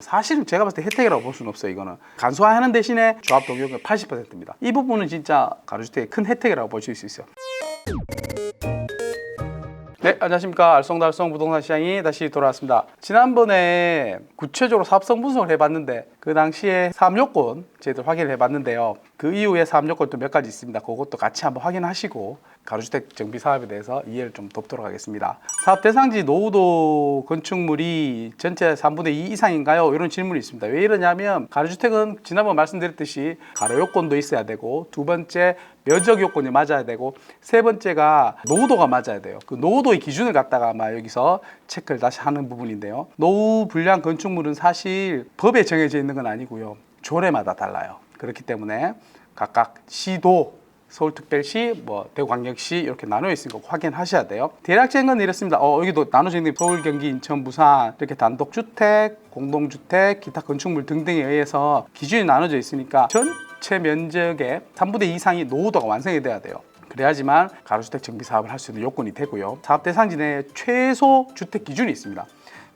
사실은 제가 봤을 때 혜택이라고 볼 수는 없어요. 이거는 간소화하는 대신에 조합 동의율은 80%입니다. 이 부분은 진짜 가로주택의 큰 혜택이라고 보실 수 있어요. 네, 안녕하십니까. 알쏭달쏭 부동산 시장이 다시 돌아왔습니다. 지난번에 구체적으로 사업성 분석을 해봤는데 그 당시에 사업요건 저희들 확인을 해봤는데요. 그 이후에 사업요건 또몇 가지 있습니다. 그것도 같이 한번 확인하시고 가로주택 정비 사업에 대해서 이해를 좀 돕도록 하겠습니다. 사업 대상지 노후도 건축물이 전체 3분의 2 이상인가요? 이런 질문이 있습니다. 왜 이러냐면 가로주택은 지난번 말씀드렸듯이 가로 요건도 있어야 되고 두 번째 면적 요건이 맞아야 되고 세 번째가 노후도가 맞아야 돼요. 그 노후도의 기준을 갖다가 아마 여기서 체크를 다시 하는 부분인데요. 노후 불량 건축물은 사실 법에 정해져 있는 건 아니고요. 조례마다 달라요. 그렇기 때문에 각각 시도 서울특별시, 뭐 대구광역시 이렇게 나눠 있으니까 확인하셔야 돼요. 대략적인 건 이렇습니다. 어, 여기도 나눠져 있는 서울, 경기, 인천, 부산 이렇게 단독주택, 공동주택, 기타 건축물 등등에 의해서 기준이 나눠져 있으니까 전체 면적의 3분의 2 이상이 노후도가 완성이 돼야 돼요. 그래야지만 가로주택 정비 사업을 할 수 있는 요건이 되고요. 사업 대상지 내 최소 주택 기준이 있습니다.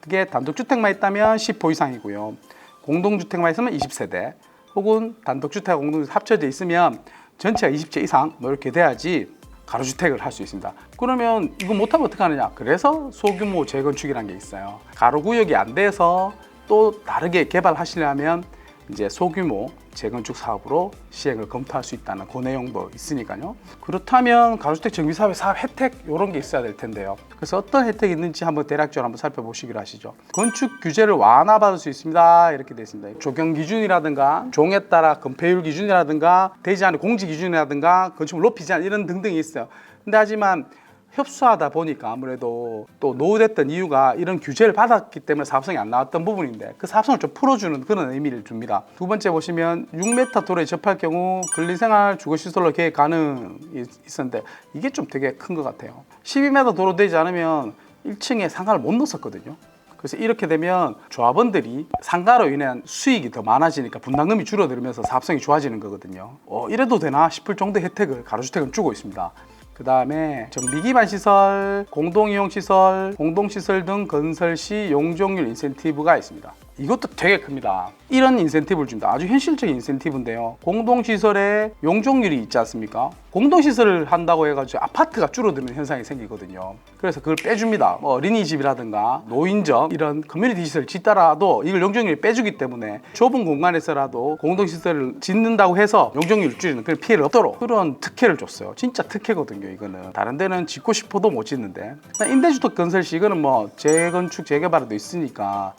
그게 단독주택만 있다면 10호 이상이고요. 공동주택만 있으면 20세대 혹은 단독주택과 공동주택 합쳐져 있으면 전체가 20채 이상 뭐 이렇게 돼야지 가로주택을 할 수 있습니다. 그러면 이거 못하면 어떻게 하느냐? 그래서 소규모 재건축이라는 게 있어요. 가로구역이 안 돼서 또 다르게 개발하시려면 이제 소규모 재건축 사업으로 시행을 검토할 수 있다는 그 내용도 있으니까요. 그렇다면 가로주택 정비 사업의 사업 혜택 이런 게 있어야 될 텐데요. 그래서 어떤 혜택이 있는지 한번 대략적으로 한번 살펴보시기로 하시죠. 건축 규제를 완화받을 수 있습니다. 이렇게 되어 있습니다. 조경 기준이라든가 종에 따라 건폐율 기준이라든가 되지 않은 공지 기준이라든가 건축물 높이지 않은 이런 등등이 있어요. 근데 하지만 협소하다 보니까 아무래도 또 노후됐던 이유가 이런 규제를 받았기 때문에 사업성이 안 나왔던 부분인데 그 사업성을 좀 풀어주는 그런 의미를 줍니다. 두 번째 보시면 6m 도로에 접할 경우 근린생활 주거시설로 계획 가능이 있었는데 이게 좀 되게 큰 것 같아요. 12m 도로 되지 않으면 1층에 상가를 못 넣었거든요. 그래서 이렇게 되면 조합원들이 상가로 인한 수익이 더 많아지니까 분담금이 줄어들면서 사업성이 좋아지는 거거든요. 어, 이래도 되나 싶을 정도의 혜택을 가로주택은 주고 있습니다. 그 다음에 정비 기반 시설, 공동 이용 시설, 공동 시설 등 건설 시 용적률 인센티브가 있습니다. 이것도 되게 큽니다. 이런 인센티브를 줍니다. 아주 현실적인 인센티브인데요. 공동 시설에 용적률이 있지 않습니까? 공동 시설을 한다고 해가지고 아파트가 줄어드는 현상이 생기거든요. 그래서 그걸 빼줍니다. 뭐 어린이집이라든가 노인점 이런 커뮤니티 시설 짓더라도 이걸 용적률이 빼주기 때문에 좁은 공간에서라도 공동 시설을 짓는다고 해서 용적률을 줄이는 그런 피해를 없도록 그런 특혜를 줬어요. 진짜 특혜거든요. 이거는 다른 데는 짓고 싶어도 못 짓는데 임대주택 건설 시 이거는 뭐 재건축 재개발도 있으니까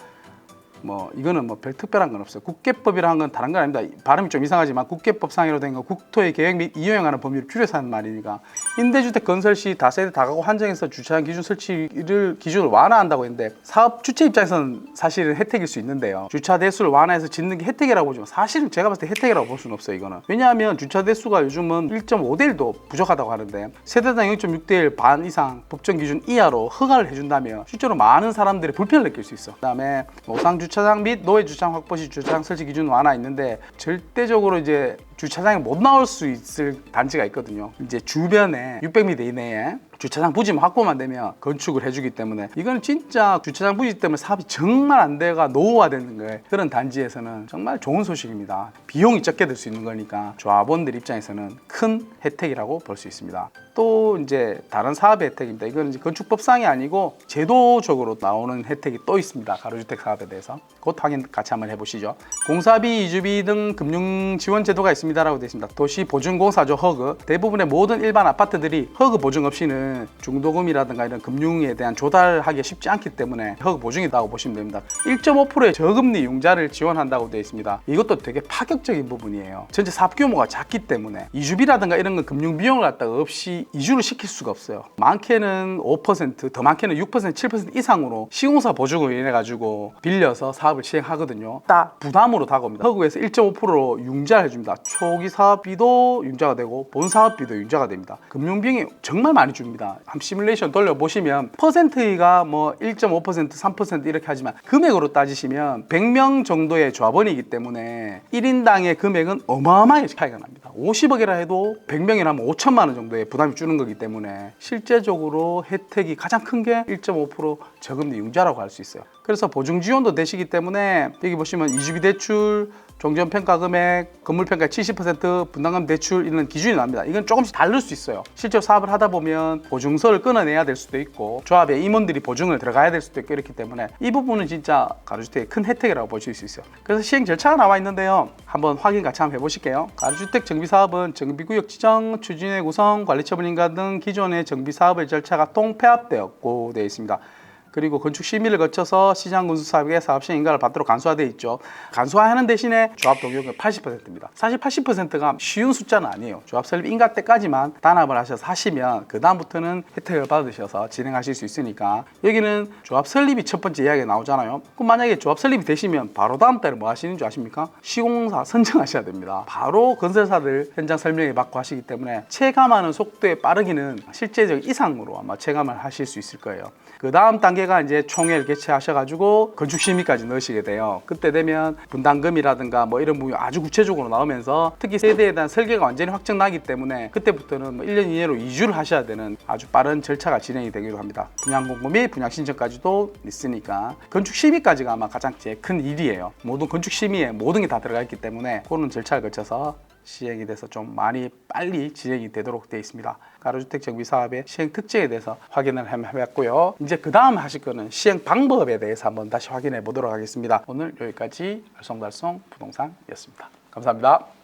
뭐 이거는 뭐 별 특별한 건 없어요. 국계법이라는 건 다른 건 아닙니다. 발음이 좀 이상하지만 국계법상으로 된 거 국토의 계획 및 이용하는 범위를 줄여서 하는 말이니까 임대주택 건설 시 다세대 다가구 한정에서 주차장 기준 설치를 기준을 완화한다고 했는데 사업 주체 입장에서는 사실은 혜택일 수 있는데요. 주차 대수를 완화해서 짓는 게 혜택이라고 보지만 사실은 제가 봤을 때 혜택이라고 볼 수는 없어요. 이거는 왜냐하면 주차 대수가 요즘은 1.5대 1도 부족하다고 하는데 세대당 0.6대 1 반 이상 법정 기준 이하로 허가를 해준다면 실제로 많은 사람들이 불편을 느낄 수 있어. 그다음에 노상 주 차장 및 노예 주차장 확보 시 주차장 설치 기준 완화 있는데 절대적으로 이제 주차장에 못 나올 수 있을 단지가 있거든요. 이제 주변에 600m 이내에 주차장 부지 확보만 되면 건축을 해주기 때문에 이거는 진짜 주차장 부지 때문에 사업이 정말 안 돼가 노후화되는 거예요. 그런 단지에서는 정말 좋은 소식입니다. 비용이 적게 들 수 있는 거니까 조합원들 입장에서는 큰 혜택이라고 볼 수 있습니다. 또 이제 다른 사업의 혜택입니다. 이거는 이제 건축법상이 아니고 제도적으로 나오는 혜택이 또 있습니다. 가로주택 사업에 대해서 그것 확인 같이 한번 해보시죠. 공사비, 이주비 등 금융 지원 제도가 있습니다 라고 되어 있습니다. 도시 보증공사죠 허그. 대부분의 모든 일반 아파트들이 허그 보증 없이는 중도금이라든가 이런 금융에 대한 조달하기 쉽지 않기 때문에 허그 보증이라고 보시면 됩니다. 1.5%의 저금리 융자를 지원한다고 되어 있습니다. 이것도 되게 파격적인 부분이에요. 전체 사업 규모가 작기 때문에 이주비라든가 이런 건 금융 비용을 갖다가 없이 이주를 시킬 수가 없어요. 많게는 5%, 더 많게는 6%, 7% 이상으로 시공사 보증을 인해 가지고 빌려서 사업을 시행하거든요. 딱 부담으로 다가옵니다. 허그에서 1.5%로 융자를 해줍니다. 초기 사업비도 융자가 되고 본 사업비도 융자가 됩니다. 금융비용이 정말 많이 줍니다. 한 시뮬레이션 돌려보시면 퍼센트가 뭐 1.5% 3% 이렇게 하지만 금액으로 따지시면 100명 정도의 조합원이기 때문에 1인당의 금액은 어마어마하게 차이가 납니다. 50억이라 해도 100명이라면 5천만 원 정도의 부담이 주는 거기 때문에 실제적으로 혜택이 가장 큰 게 1.5% 저금리 융자라고 할 수 있어요. 그래서 보증 지원도 되시기 때문에 여기 보시면 이주비 대출, 종전 평가 금액, 건물 평가 70% 분담금 대출 이런 기준이 납니다. 이건 조금씩 다를 수 있어요. 실제 사업을 하다 보면 보증서를 끊어내야 될 수도 있고 조합에 임원들이 보증을 들어가야 될 수도 있고 이렇기 때문에 이 부분은 진짜 가로주택의 큰 혜택이라고 보실 수 있어요. 그래서 시행 절차가 나와 있는데요. 한번 확인 같이 한번 해보실게요. 가로주택 정비 사업은 정비구역 지정, 추진의 구성, 관리처분 인가 등 기존의 정비 사업의 절차가 통폐합되었고 되어 있습니다. 그리고 건축 심의를 거쳐서 시장 군수 사업의 사업 시행 인가를 받도록 간소화되어 있죠. 간소화하는 대신에 조합 동의율은 80%입니다. 사실 80%가 쉬운 숫자는 아니에요. 조합 설립 인가 때까지만 단합을 하셔서 하시면 그 다음부터는 혜택을 받으셔서 진행하실 수 있으니까 여기는 조합 설립이 첫 번째 이야기가 나오잖아요. 그럼 만약에 조합 설립이 되시면 바로 다음 달에 뭐 하시는 줄 아십니까? 시공사 선정하셔야 됩니다. 바로 건설사들 현장 설명회 받고 하시기 때문에 체감하는 속도에 빠르기는 실제적 이상으로 아마 체감을 하실 수 있을 거예요. 그 다음 단계 가 이제 총회를 개최하셔가지고 건축 심의까지 넣으시게 돼요. 그때 되면 분담금이라든가 뭐 이런 부분이 아주 구체적으로 나오면서 특히 세대에 대한 설계가 완전히 확정나기 때문에 그때부터는 뭐 1년 이내로 이주를 하셔야 되는 아주 빠른 절차가 진행이 되기도 합니다. 분양 공고 및 분양 신청까지도 있으니까 건축 심의까지가 아마 가장 큰 일이에요. 모든 건축 심의에 모든 게 다 들어가 있기 때문에 그런 절차를 거쳐서 시행이 돼서 좀 많이 빨리 진행이 되도록 되어 있습니다. 가로주택 정비 사업의 시행 특징에 대해서 확인을 해봤고요. 이제 그 다음 하실 거는 시행 방법에 대해서 한번 다시 확인해 보도록 하겠습니다. 오늘 여기까지 알쏭달쏭 부동산이었습니다. 감사합니다.